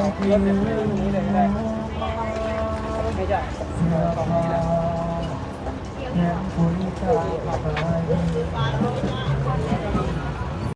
รถเร็วๆนี้เลยได้ไมใช่ตรงนี้แหละ